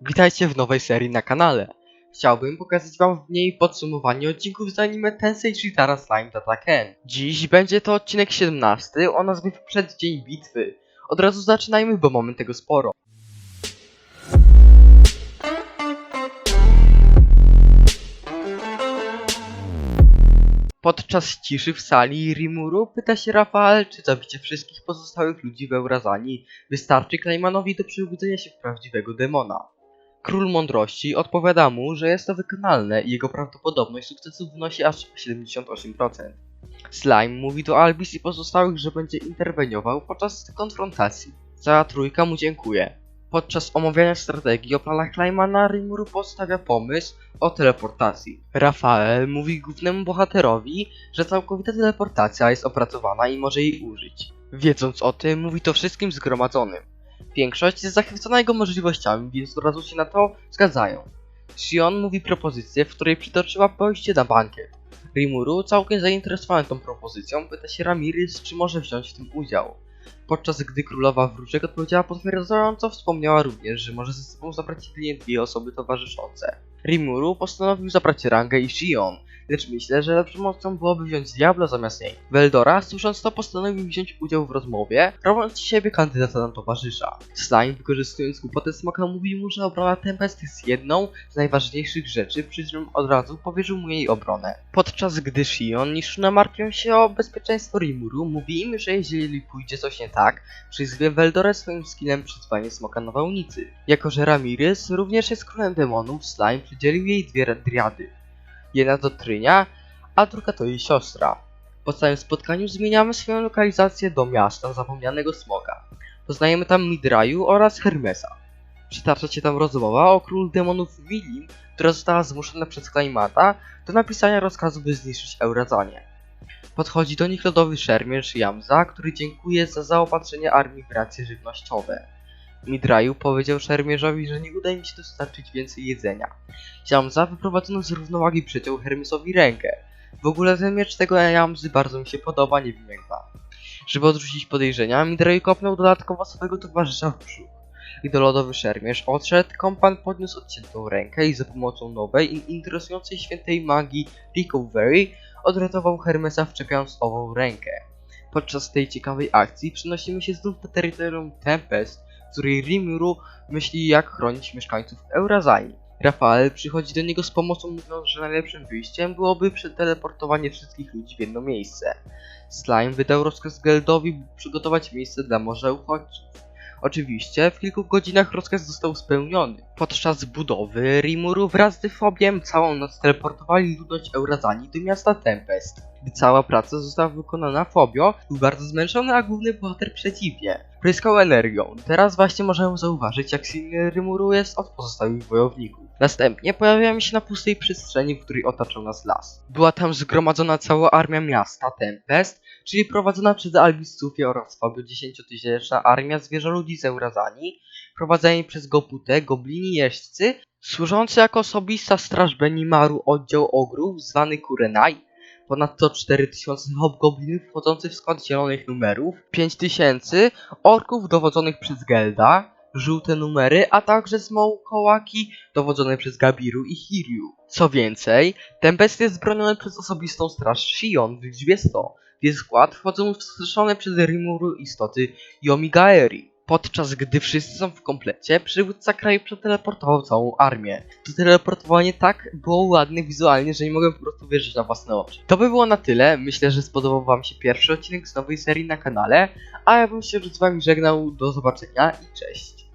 Witajcie w nowej serii na kanale. Chciałbym pokazać wam w niej podsumowanie odcinków z anime Tensei Shitara Slime Data Ken. Dziś będzie to odcinek 17 o nazwie przeddzień bitwy. Od razu zaczynajmy, bo mamy tego sporo. Podczas ciszy w sali Rimuru pyta się Rafael, czy zabicie wszystkich pozostałych ludzi w Eurazanii wystarczy Claymanowi do przebudzenia się w prawdziwego demona. Król Mądrości odpowiada mu, że jest to wykonalne i jego prawdopodobność sukcesu wynosi aż 78%. Slime mówi do Albis i pozostałych, że będzie interweniował podczas konfrontacji. Cała trójka mu dziękuję. Podczas omawiania strategii o planach Claymana Rimuru postawia pomysł o teleportacji. Rafael mówi głównemu bohaterowi, że całkowita teleportacja jest opracowana i może jej użyć. Wiedząc o tym, mówi to wszystkim zgromadzonym. Większość jest zachwycona jego możliwościami, więc od razu się na to zgadzają. Shion mówi propozycję, w której przytoczyła pójście na bankiet. Rimuru, całkiem zainteresowany tą propozycją, pyta się Ramirez, czy może wziąć w tym udział. Podczas gdy królowa wróżek odpowiedziała potwierdzająco, wspomniała również, że może ze sobą zabrać jedynie dwie osoby towarzyszące. Rimuru postanowił zabrać Rangę i Shion, lecz myślę, że lepszą opcją byłoby wziąć Diablo zamiast niej. Veldora, słysząc to, postanowił wziąć udział w rozmowie, robiąc z siebie kandydata na towarzysza. Slime, wykorzystując głupotę smoka, mówi mu, że obrona Tempest jest jedną z najważniejszych rzeczy, przy czym od razu powierzył mu jej obronę. Podczas gdy Shion i Shuna martwią się o bezpieczeństwo Rimuru, mówi im, że jeżeli pójdzie coś nie tak, przyzwie Veldorę swoim skillem przyzwanie smoka na wałnicy. Jako, że Ramirez również jest królem demonów, Slime przydzielił jej dwie driady. Jedna do Trynia, a druga to jej siostra. Po całym spotkaniu zmieniamy swoją lokalizację do miasta zapomnianego smoka. Poznajemy tam Midraju oraz Hermesa. Przytacza się tam rozmowa o król demonów Wilim, która została zmuszona przez Klejmata do napisania rozkazu, by zniszczyć Eurazanię. Podchodzi do nich lodowy szermierz Jamza, który dziękuje za zaopatrzenie armii w racje żywnościowe. Midraju powiedział szermierzowi, że nie uda im się dostarczyć więcej jedzenia. Jamza wyprowadzono z równowagi przyciął Hermesowi rękę. W ogóle ten miecz tego Jamzy bardzo mi się podoba, nie wiem jak wam. Żeby odrzucić podejrzenia, Midraju kopnął dodatkowo swojego towarzysza w brzuch. Gdy lodowy szermierz odszedł, kompan podniósł odciętą rękę i za pomocą nowej i interesującej świętej magii Recovery odratował Hermesa wczepiając ową rękę. Podczas tej ciekawej akcji przenosimy się znów do terytorium Tempest, w której Rimuru myśli jak chronić mieszkańców Eurazanii. Rafael przychodzi do niego z pomocą mówiąc, że najlepszym wyjściem byłoby przeteleportowanie wszystkich ludzi w jedno miejsce. Slime wydał rozkaz Geldowi, by przygotować miejsce dla morza uchodźców. Oczywiście, w kilku godzinach rozkaz został spełniony. Podczas budowy Rimuru wraz z Dyfobiem całą noc teleportowali ludność Eurazanii do miasta Tempest. Gdy cała praca została wykonana, Fobio był bardzo zmęczony, a główny bohater przeciwnie. Pryskał energią. Teraz właśnie możemy zauważyć, jak silny Rimuru jest od pozostałych wojowników. Następnie pojawiamy się na pustej przestrzeni, w której otaczał nas las. Była tam zgromadzona cała armia miasta Tempest, czyli prowadzona przez Albiscufię oraz Fabio 10-tysięczna armia zwierzoludzi z Eurazanii, prowadzeni przez Goputę, goblini jeźdźcy, służący jako osobista straż Benimaru oddział ogrów zwany Kurenai, ponadto 4000 hobgoblinów wchodzących w skład zielonych numerów, 5000 orków dowodzonych przez Gelda, żółte numery, a także smołkołaki dowodzone przez Gabiru i Hiryu. Co więcej, Tempest jest broniony przez osobistą straż Shion w liczbie 100, w jej skład wchodzą wskrzeszone przez Rimuru istoty Yomigaeri. Podczas gdy wszyscy są w komplecie, przywódca kraju przeteleportował całą armię. To teleportowanie tak było ładne wizualnie, że nie mogłem po prostu wierzyć na własne oczy. To by było na tyle, myślę, że spodobał wam się pierwszy odcinek z nowej serii na kanale, a ja bym się już z wami żegnał, do zobaczenia i cześć.